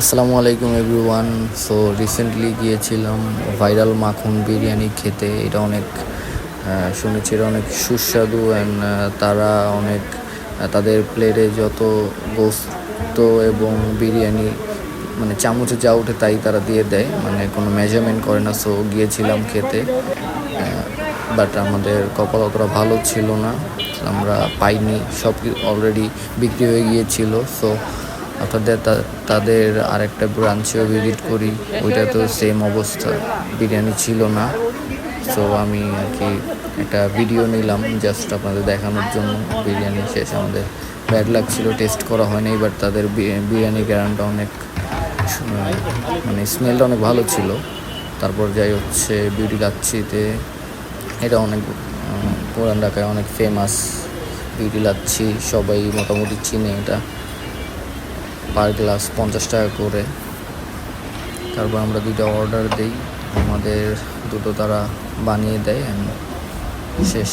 আসসালামু আলাইকুম everyone. So recently গিয়েছিলাম ভাইরাল মাখন বিরিয়ানি খেতে। এটা অনেক শুনেছি এটা অনেক সুস্বাদু অ্যান্ড তারা অনেক তাদের প্লেটে যত গোস্ত এবং বিরিয়ানি মানে চামচে যা ওঠে তাই তারা দিয়ে দেয়। মানে কোনো মেজারমেন্ট করে না। সো গিয়েছিলাম খেতে বাট আমাদের কপাল অতটা ভালো ছিল না। আমরা পাইনি সব অলরেডি বিক্রি হয়ে গিয়েছিল। সো তা- তাদের আরেকটা ব্রাঞ্চেও ভিজিট করি ওইটা তো সেম অবস্থা। বিরিয়ানি ছিল না। সো আমি আর কি একটা ভিডিও নিলাম জাস্ট আপনাদের দেখানোর জন্য। বিরিয়ানি শেষ আমাদের। ব্যাড লাগছিল টেস্ট করা হয়নি বাট তাদের বিরিয়ানি গ্যারান্টটা অনেক মানে স্মেলটা অনেক ভালো ছিল। তারপর যাই হচ্ছে বিউটি লাচ্ছিতে এটা অনেক পুরান ঢাকায় অনেক ফেমাস বিউটি লাচ্ছি সবাই মোটামুটি চিনে এটা। পার গ্লাস পঞ্চাশ টাকা করে। তারপর আমরা দুটো অর্ডার দিই। আমাদের দুটো তারা বানিয়ে দেয় অ্যান্ড শেষ।